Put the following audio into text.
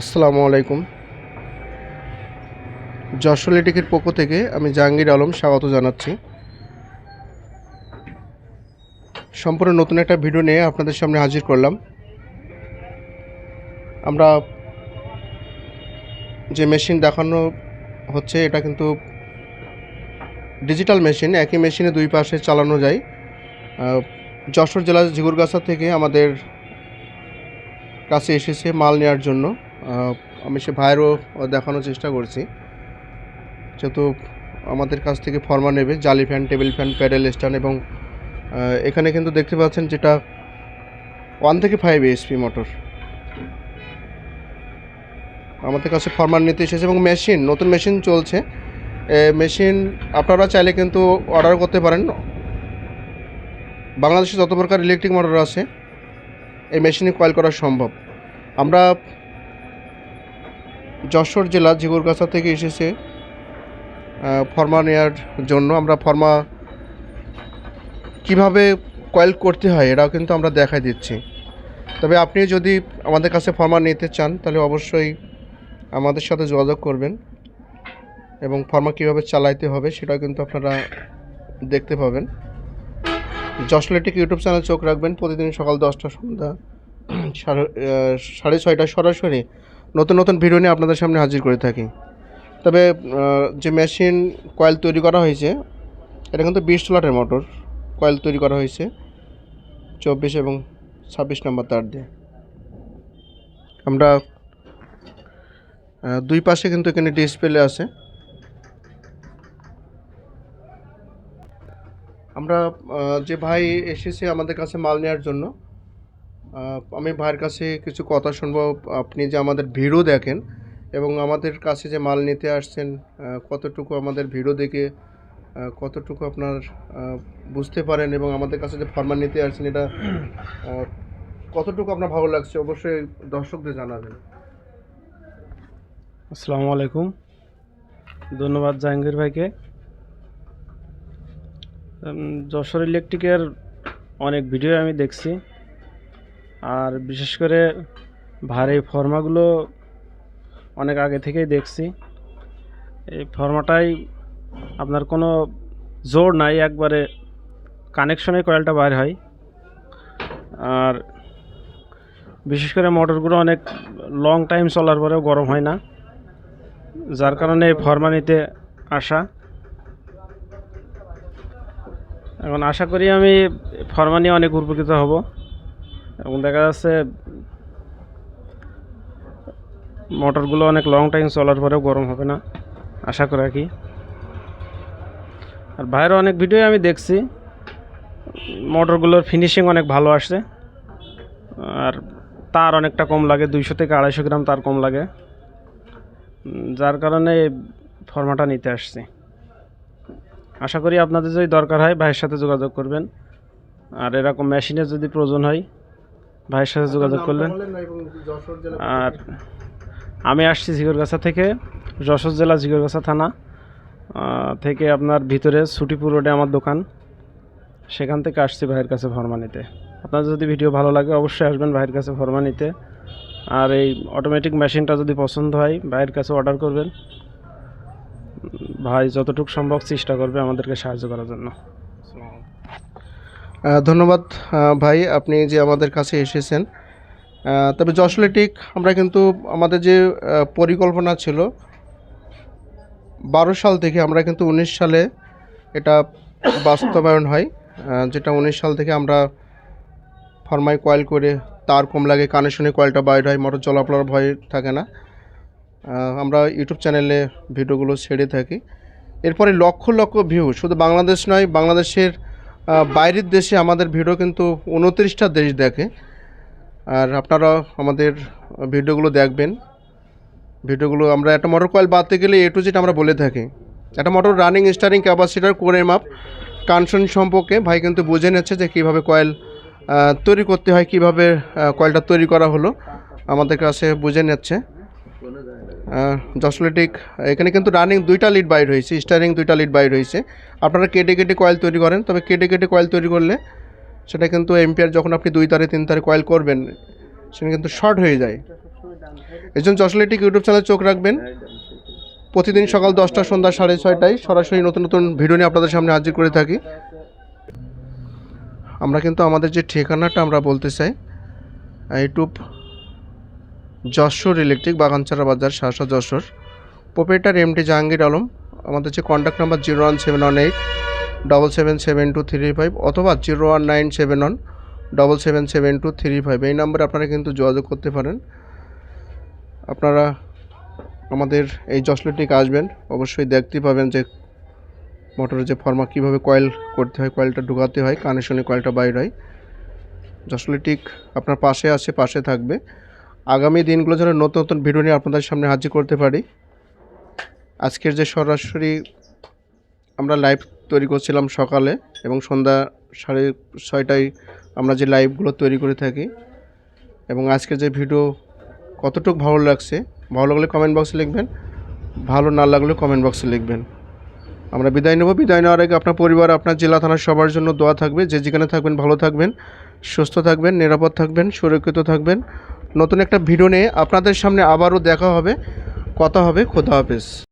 আসসালামু আলাইকুম। যশোর লিটিকের পক্ষ থেকে আমি জাহাঙ্গীর আলম স্বাগত জানাচ্ছি। সম্পূর্ণ নতুন একটা ভিডিও নিয়ে আপনাদের সামনে হাজির করলাম। আমরা যে মেশিন দেখানো হচ্ছে, এটা কিন্তু ডিজিটাল মেশিন, একই মেশিনে দুই পাশে চালানো যায়। যশোর জেলার ঝিগুরগাছা থেকে আমাদের কাছে এসেছে মাল নেওয়ার জন্য। আমি সে ভাইয়েরও দেখানোর চেষ্টা করছি। যেহেতু আমাদের কাছ থেকে ফর্মা নেবে, জালি fan, table fan, pedal, stand এবং এখানে কিন্তু দেখতে পাচ্ছেন যেটা ওয়ান থেকে ফাইভ এসপি মোটর আমাদের কাছে ফরমান নিতে এসেছে এবং মেশিন নতুন মেশিন চলছে। মেশিন আপনারা চাইলে কিন্তু অর্ডার করতে পারেন। বাংলাদেশে যত প্রকার ইলেকট্রিক মোটর আছে, এই মেশিনে কয়েল করা সম্ভব। আমরা যশোর জেলা ঝিগুরগাছা থেকে এসেছে ফর্মা নেওয়ার জন্য। আমরা ফর্মা কীভাবে কয়েল করতে হয় এটাও কিন্তু আমরা দেখাই দিচ্ছি। তবে আপনি যদি আমাদের কাছে ফর্মা নিতে চান, তাহলে অবশ্যই আমাদের সাথে যোগাযোগ করবেন এবং ফর্মা কীভাবে চালাইতে হবে সেটাও কিন্তু আপনারা দেখতে পাবেন। যশলেটিক ইউটিউব চ্যানেল চোখ রাখবেন। প্রতিদিন সকাল দশটা সন্ধ্যা সাড়ে ছয়টা সরাসরি নতুন নতুন ভিডিও নিয়ে আপনাদের সামনে হাজির করে থাকি। তবে যে মেশিন কয়েল তৈরি করা হয়েছে, এটা কিন্তু বিশ সোলারের মোটর। কয়েল তৈরি করা হয়েছে চব্বিশ এবং ছাব্বিশ নম্বর তার দিয়ে। আমরা দুই পাশে কিন্তু এখানে ডিসপ্লে আছে। আমরা যে ভাই এসেছে আমাদের কাছে মাল নেওয়ার জন্য আমি ভাইয়ের কাছে কিছু কথা শুনব। আপনি যে আমাদের ভিড়ও দেখেন এবং আমাদের কাছে যে মাল নিতে আসছেন কতটুকু আমাদের ভিড়ও দেখে কতটুকু আপনার বুঝতে পারেন এবং আমাদের কাছে যে ফরমান নিতে আসছেন, এটা কতটুকু আপনার ভালো লাগছে অবশ্যই দর্শকদের জানাবেন। আসসালামু আলাইকুম। ধন্যবাদ জাহাঙ্গীর ভাইকে। যশোর ইলেকট্রিকের অনেক ভিডিও আমি দেখছি। আর বিশেষ করে ভারী ফর্মাগুলো অনেক আগে থেকেই দেখছি। এই ফর্মাটাই আপনার কোনো জোর নাই, একবারে কানেকশনে কয়েলটা বাইর হয়। আর বিশেষ করে মোটরগুলো অনেক লং টাইম চলার পরেও গরম হয় না, যার কারণে এই ফর্মা নিতে আসা। এখন আশা করি আমি ফর্মা নিয়ে অনেক উপকৃত হব। এবং দেখা যাচ্ছে মোটরগুলো অনেক লং টাইম চলার পরেও গরম হবে না, আশা করে রাখি আর বাইরে অনেক ভিডিও আমি দেখছি, মোটরগুলোর ফিনিশিং অনেক ভালো আসছে, আর তার অনেকটা কম লাগে, দুইশো থেকে আড়াইশো গ্রাম তার কম লাগে। যার কারণে ফর্মাটা নিতে আসছি। আশা করি আপনাদের যদি দরকার হয়, ভাইয়ের সাথে যোগাযোগ করবেন। আর এরকম মেশিনের যদি প্রয়োজন হয় ভাইয়ের সাথে যোগাযোগ করলেন। আর আমি আসছি ঝিগরগাছা থেকে যশোর জেলা ঝিগরগাছা থানা থেকে আপনার ভিতরে ছুটিপুর রোডে আমার দোকান। সেখান থেকে আসছি ভাইয়ের কাছে ফর্মা নিতে। আপনার যদি ভিডিও ভালো লাগে অবশ্যই আসবেন ভাইয়ের কাছে ফর্মা নিতে। আর এই অটোমেটিক মেশিনটা যদি পছন্দ হয় ভাইয়ের কাছে অর্ডার করবেন। ভাই যতটুকু সম্ভব চেষ্টা করবে আমাদেরকে সাহায্য করার জন্য। ধন্যবাদ ভাই, আপনি যে আমাদের কাছে এসেছেন। তবে যশলেটিক আমরা কিন্তু আমাদের যে পরিকল্পনা ছিল, বারো সাল থেকে আমরা কিন্তু উনিশ সালে এটা বাস্তবায়ন হয়। যেটা উনিশ সাল থেকে আমরা ফরমাই কয়েল করে তার কম লাগে কানেকশনে কয়েলটা বাইর হয়, মোটর চলাফলার ভয় থাকে না। আমরা ইউটিউব চ্যানেলে ভিডিওগুলো ছেড়ে থাকি। এরপরে লক্ষ লক্ষ ভিউ শুধু বাংলাদেশ নয়, বাংলাদেশের বাইরের দেশে আমাদের ভিডিও কিন্তু উনত্রিশটা দেশ দেখে। আর আপনারা আমাদের ভিডিওগুলো দেখবেন। ভিডিওগুলো আমরা একটা মোটর কয়েল বাঁধতে গেলে এ টু জেড আমরা বলে থাকি। একটা মোটর রানিং স্টারিং ক্যাপাসিটার করে মাপ। কানসন সম্পর্কে ভাই কিন্তু বুঝে নিচ্ছে যে কীভাবে কয়েল তৈরি করতে হয়, কীভাবে কয়েলটা তৈরি করা হলো। আমাদের কাছে বুঝে নিচ্ছে। জসলেটিক এখানে কিন্তু রানিং দুইটা লিড বাইর হয়েছে স্টারিং দুইটা লিড বাইর হয়েছে আপনারা কেটে কেটে কয়েল তৈরি করেন, তবে কেটে কেটে কয়েল তৈরি করলে সেটা কিন্তু এম্পিয়ার যখন আপনি দুই তারে, তিন তারে কয়েল করবেন, সেটা কিন্তু শর্ট হয়ে যায়। এই জন্য যশোলিটিক ইউটিউব চ্যানেলে চোখ রাখবেন। প্রতিদিন সকাল দশটা, সন্ধ্যা সাড়ে ছয়টায়, সরাসরি নতুন নতুন ভিডিও নিয়ে আপনাদের সামনে হাজির করে থাকি। আমরা কিন্তু আমাদের যে ঠিকানাটা আমরা বলতে চাই ইউটিউব যশোর ইলেকট্রিক বাগানচারা বাজার, শাসা Jessore. Proprietor M T Jahangir Alam. আমাদের যে contact number zero one seven one eight double seven seven two three five অথবা zero one nine seven one double seven seven two three five এই নাম্বারে আপনারা কিন্তু যোগাযোগ করতে পারেন। আপনারা আমাদের এই জসলেটিক আসবেন, অবশ্যই দেখতে পাবেন যে মোটরের যে ফর্মা কীভাবে কয়েল করতে হয় কয়েলটা ঢুকাতে হয় কানেকশনে কয়েলটা বাইর হয়। জসলেটিক আপনার পাশে আছে, পাশে থাকবে। আগামী দিনগুলো যেন নতুন নতুন ভিডিও নিয়ে আপনাদের সামনে হাজির করতে পারি। আজকের যে সরাসরি আমরা লাইভ তৈরি করছিলাম সকালে এবং সন্ধ্যা সাড়ে ছয়টায় আমরা যে লাইভগুলো তৈরি করে থাকি এবং আজকের যে ভিডিও কতটুকু ভালো লাগছে, ভালো লাগলে কমেন্ট বক্সে লিখবেন, ভালো না লাগলে কমেন্ট বক্সে লিখবেন। আমরা বিদায় নেব, বিদায় নেওয়ার আগে আপনার পরিবার, আপনার জেলা, থানার সবার জন্য দোয়া থাকবে, যে যেখানে থাকবেন ভালো থাকবেন, সুস্থ থাকবেন, নিরাপদ থাকবেন, সুরক্ষিত থাকবেন। নতুন একটা ভিডিও নিয়ে আপনাদের সামনে আবারও দেখা হবে কথা হবে খোদা হাফেজ।